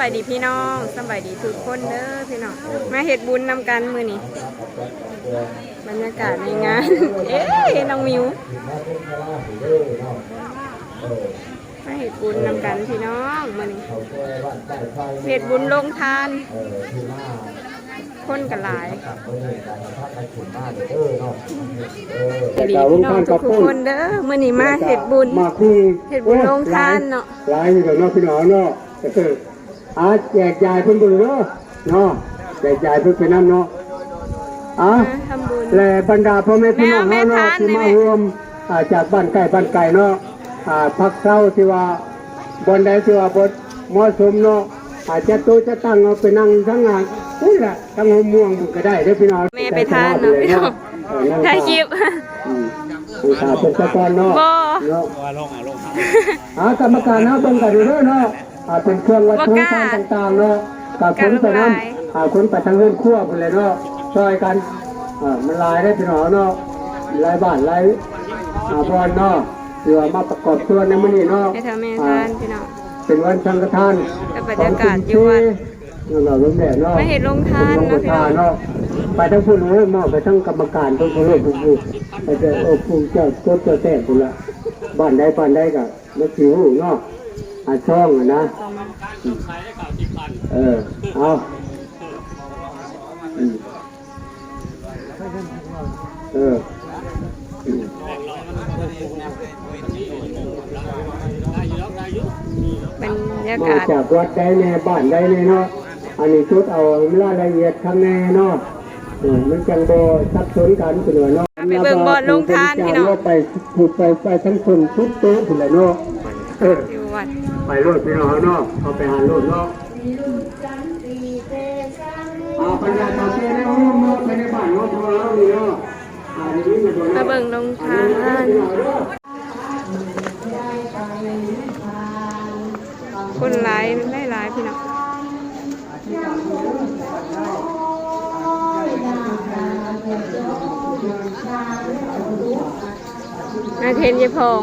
ำบายดีพี่น้องสำบายดีทุกคนเด้อพี่น้องมาเฮ็ดบุญนำกันมื้อนี้บรรยากาศในงาน เอ๊ะน้องมิวมาเฮ็ดบุญนำกันพี่น้องมื้อนี้เฮ็ดบุญลงทาน คนกันหลายดีพี่น้องทุกคนเด้อมื้อนี้มาเฮ็ดบุญมาคุยเฮ็ดบุญโรงทานเนาะหลายอยู่กับน้องพี่น้องเนาะก็คื ออาแจกจ่ายเพิ่นเบิ่งเนาะเนาะแจกจ่ายเพิ่นไปนํเนาะอะมาทำบุญ และบรรดาพ่อแม่พี่น้องแม่เฮาเนาะแม่ทานที่ได้มาไหมร่วมอ่าจากบ้านใกล้บ้านไกลเนาะอ่าพักเช้าที่ว่าบนใดที่ว่าบ่เหมาะสมเนาะอาจจะโตะจะตั้งเอาไปนั่งทั้งงานนี่แหละทั้งหัวม่วงก็ได้เด้อพี่น้องแม่ไปทานเนาะพี่น้องเออนั่งถ่ายคลิป อืมผู้ตาเป็นตะกอนเนาะบ่ เนาะอากรรมการนะเบิ่งกันอยู่เด้อเนาะ อ่าเป็นเครื่องวัตถุบ่กล้าทานต่างๆเนาะกับคนไปนั้นบ่กล้าอ่าคนไปทางเรื่องครัวพุ่นเลยเนาะช่วยกันอ่ามันหลายได้พี่น้องเนาะหลายบ้านหลายอ่าบอนเนาะหรือว่ามาประกอบตัวในมื้อนี้เนาะให้ทำแม่อ่าทานพี่น้องเป็นวันสังฆทานแต่บรรยากาศอยู่วัดนั่นเราล้มแดดเนาะมาเห็นโรงทานเนาะโรงทานเนาะไปทั้งผู้รู้มอบไปทั้งกรรมการทุกผู้รู้ทุกผู้ไปเจอโอ้ผู้เจ้าโจ้าเจ้าแต่พุ่นละบ้านใดบ้านใดก็ไม่สิวเนาะ อาช่องอะนะเออเอาอืมเอออืมบรรยามาากศจากวัดใดในบ้านใดในเนาะ อันนี้ชุดเอารายละเอียดข้างในเนาะเออมันจังโบซับซ้อนกันเป็นว่าเนาะไปเบิ่งบ่อนลงทานพี่น้อง ไปผูกไปไปทั้งคนชุดโต๊ะเป็นไรเนาะเอออยู่ วัด ไปรถพี่น้องเนาะเอาไปหารถเนาะเอาปัญญาต่อไปในห้องเนาะไปในบ้านเนาะพวกเรานี่เนาะอ่านี่มันบ่มาเนาะเบิ่งลงทานคนหลายไม่หลายพี่น้องมาเทนยายพง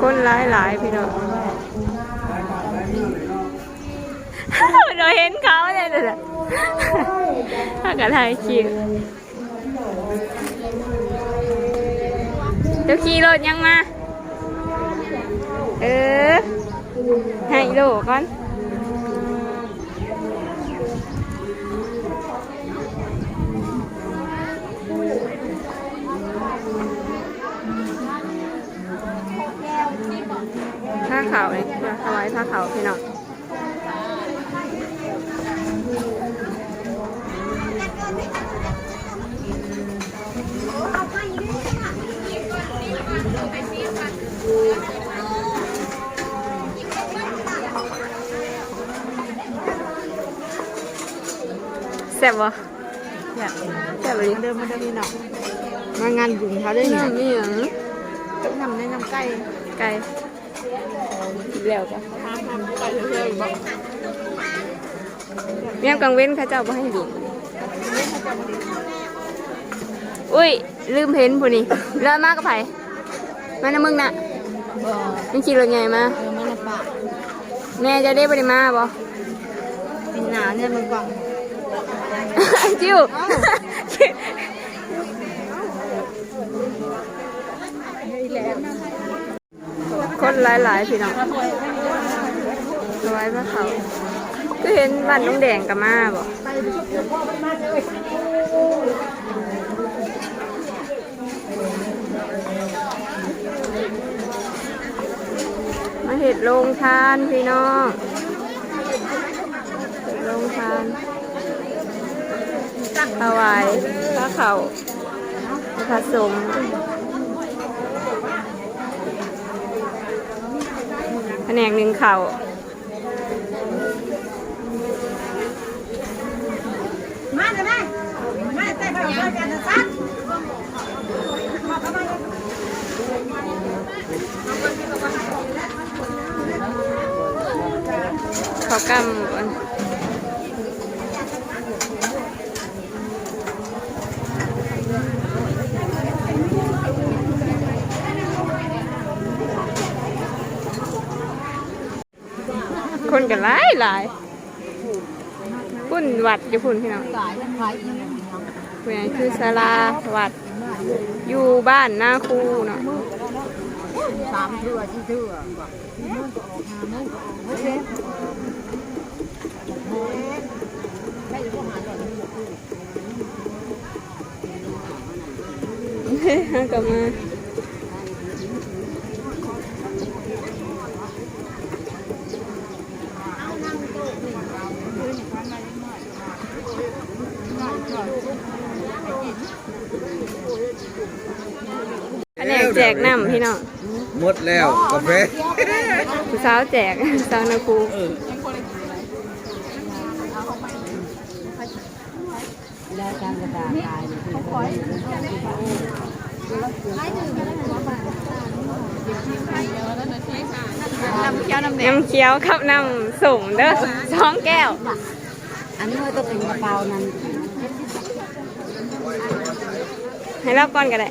คนหลายหลายพี่น้อง เราเห็นเขาเลยเลย ถ้า กับถ่ายคลิปเดี๋ยวขี่รถยังมา เออ ให้โลก่อนผ้าขาวเลยถวายผ้าขาวพี่น้อง ซ่บบ่แซ่บแซ่บเลยเดิมมาเดิมนี่เนาะมางานบุญเขาได้นี่เนี่ยนี่หยังทำในน้ำไก่ไก่อีกแล้วก็ทำทำไปเรื่อยๆบอกเมียมกังเว้นเข้าเจ้าบ่ให้ดินอุ้ย ลืมเห็นผู้นี่เลิศมากกับไผมานะมึงน่ะบ่มึงขี่รถใหญ่มาเออมันละปะแม่จะได้บ่ได้มาบ่เป็นหนาเนี่ยมันกว่าง จิวคนหลายๆพี่น้องร้อยพระเขาก็เห็นบ้านน้องแดงกับมาบ่มาเห็ดโรงทานพี่น้องเห็ดโรงทาน ถวายพระเขาผสมแผนกหนึ่งเข่ามาจมาแต่ก็ยัจะซักเขากำ คนกันหลายหลายพุ่นวัดอยู่พุ่นพี่น้องสายมันคล้ายอีกเพื่อนคือศาลาวัด อยู่บ้านหน้าคูเนาะสามเทื่อที่เทื่อเฮ้ยกลับมาแผนกแจกน้ำ พี่น้องหมดแล้วกาแฟผู้สาวแจกสาวนาคูน้ำเขียวน้ำแดงน้ำเขียวครับน้ำสุ่มเด้อสองแก้ว อันนี้มันต้องเป็นกระเป๋านั้นให้รับก่อนก็ได้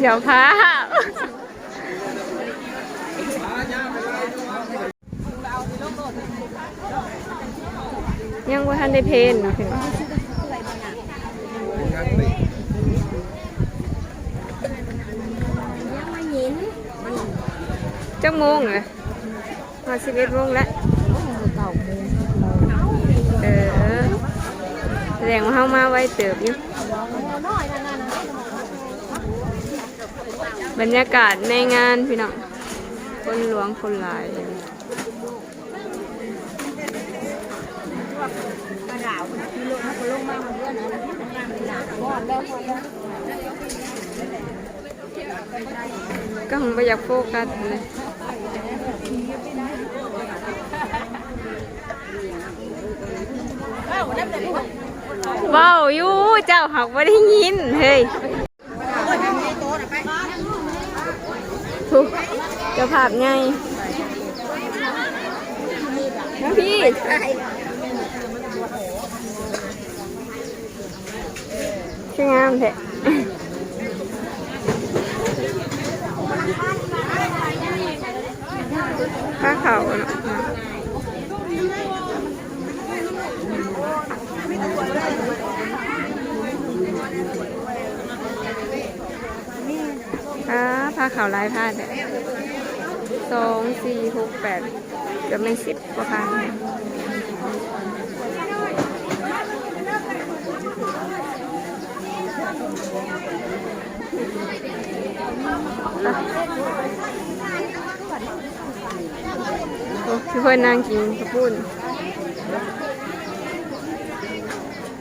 เดี๋ยวพายังว่าทันได้เพลนเนาะพี่น้องจังโมงเลยมาสิบเอ็ดโมงแล้ว เก่าโมง เออ แสดงว่าเฮามาไว้เติบอยู่บรรยากาศในงานพี่น้องคนหลวงคนหลายก็คงไม่อยากโฟกัสเลยว้า วอยู่เจ้าหักไม่ได้ยิน เฮ้ยถูกจะภาพไงนะพี่ช่างามแท้ผ้าขาวเนาะอ่า ผ้าขาวลายผ้าเด้อสองสี่หกแปดเกือบไม่สิบกว่าพันโอ้ทุกคนนั่งกินข้าวปุ้น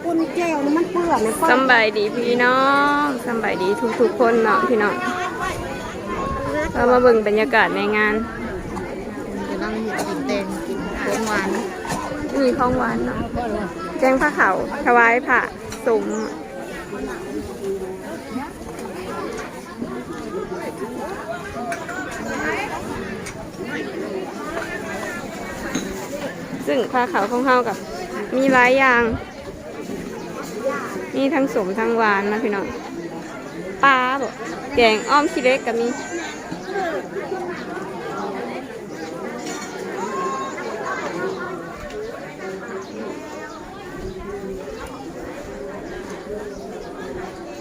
ปุ้นแก้วนี่มันเปื่อนเลยสำบายดีพี่น้องสำบายดีทุกๆคนเนาะพี่น้อง เรามาเบิ่งบรรยากาศในงานจะนั่งกินแตงกินของหวานมีของหวานเนาะแจ้งผ้าขาวถวายผ้าสมซึ่งผ้าขาวของเฮากับ มีหลายอย่าง มีทั้งสมทั้งหวานนะพี่น้องปลาบ่แกงอ้อมขี้เล็กก็มี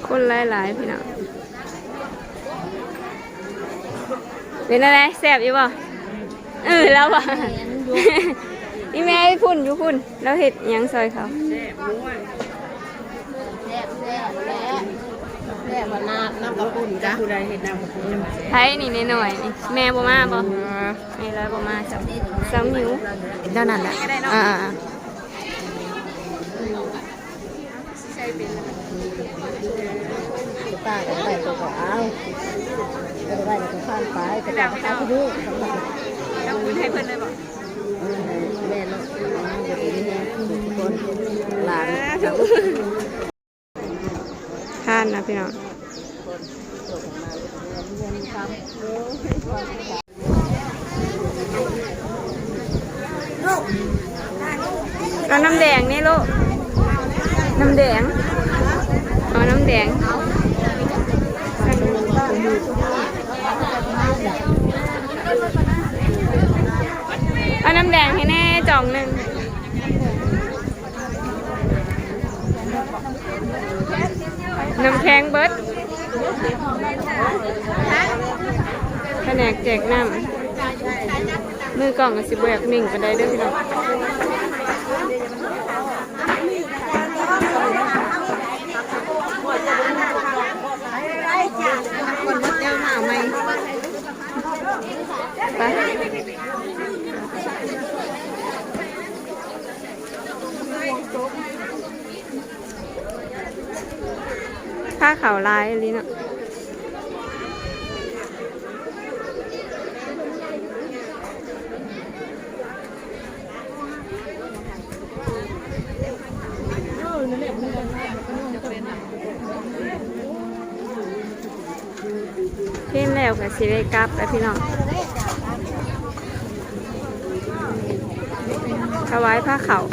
คนหลายๆพี่น้องเป็นอะไรแสบอยู่บ่เออแล้วบ่นี่แม่ให้พุ่นอยู่พุ่นแล้วเห็ดหยังซอยเขา แซ่บแซ่บแซ่บแซ่บขนาดน้ำ กระปุ่นจ้ะผู้ใดเห็ดน้ำกระปุ่นจะมาไทยนี่หน่อยๆนี่แม่บ่มาบ่แม่ร้อยบ่มาจ้ะสามนิ้วเท่านั้นแหละอ่าป้าก็ไปตัวก็เอาก็ได้ก็ข้ามไปก็ได้ก็ข้ามที่นี่แล้วคุณให้เพิ่นเลยบ่แม่เนาะเดี๋ยวนี้ทุกคนหลานทานนะพี่น้อง เอาน้ำแดงนี่ลูก น้ำแดง เอาน้ำแดงเอาน้ำแดงให้แน่จ่องหนึ่งน้ำแข็งเบิด แผนกแจกน้ำมือกล่องกับสิบแบกมิ่งไปได้เด้วยพี่น้องคนวัดเจ้าหน้าไหมไปผ้าขาวลายอันนี้เนาะ เพ่นแล้วกับสิได้กลับแล้วพี่น้องถวายผ้าเขาว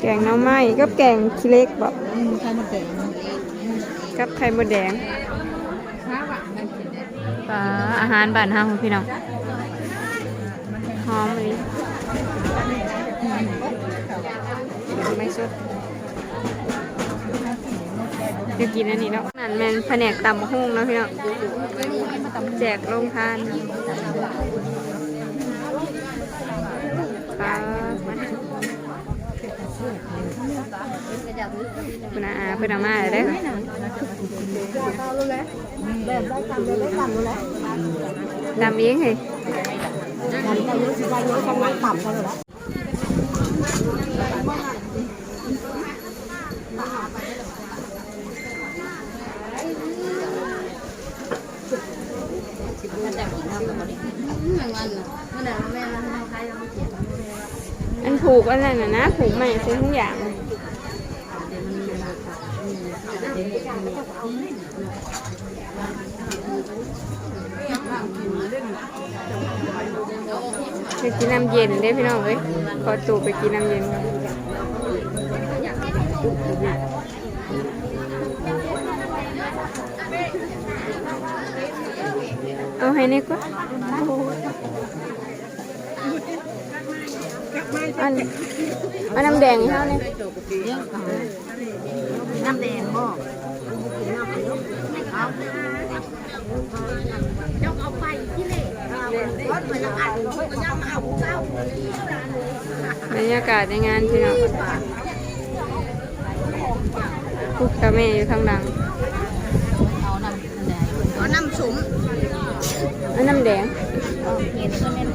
แกงน้ำไม้กับแกงขี้เล็กบอกใครมาเตะกับไข่มดแดงปลาอาหารบ้านเฮาพี่น้องหอมเลยไม่สด เดี๋ยวกินอันนี้เนาะนั่นแมนแผนกตำหุ้งเนาะพี่น้องแจกโรงทานปลาคุณอาเพื่อนเอามาเลย อตำเองเหรออันผูกอันนั้นน่ะนะผูกใหม่ใส่ทุกอย่างไปกินน้ำเย็นเด้พี่น้องเอ้ยขอตู่ไปกินน้ำเย็นก่อนเอา ให้นี่ก็อันอันน้ำแดงเท่านี้น้ำแดงบ่ยกเอาไปที่เล่บรรยากาศในงานพี่น้องพุกกะแม่อยู่ข้างหลังเอาน้ำแดงเอาน้ำสุม น้ำแดงเห็นก็แน่น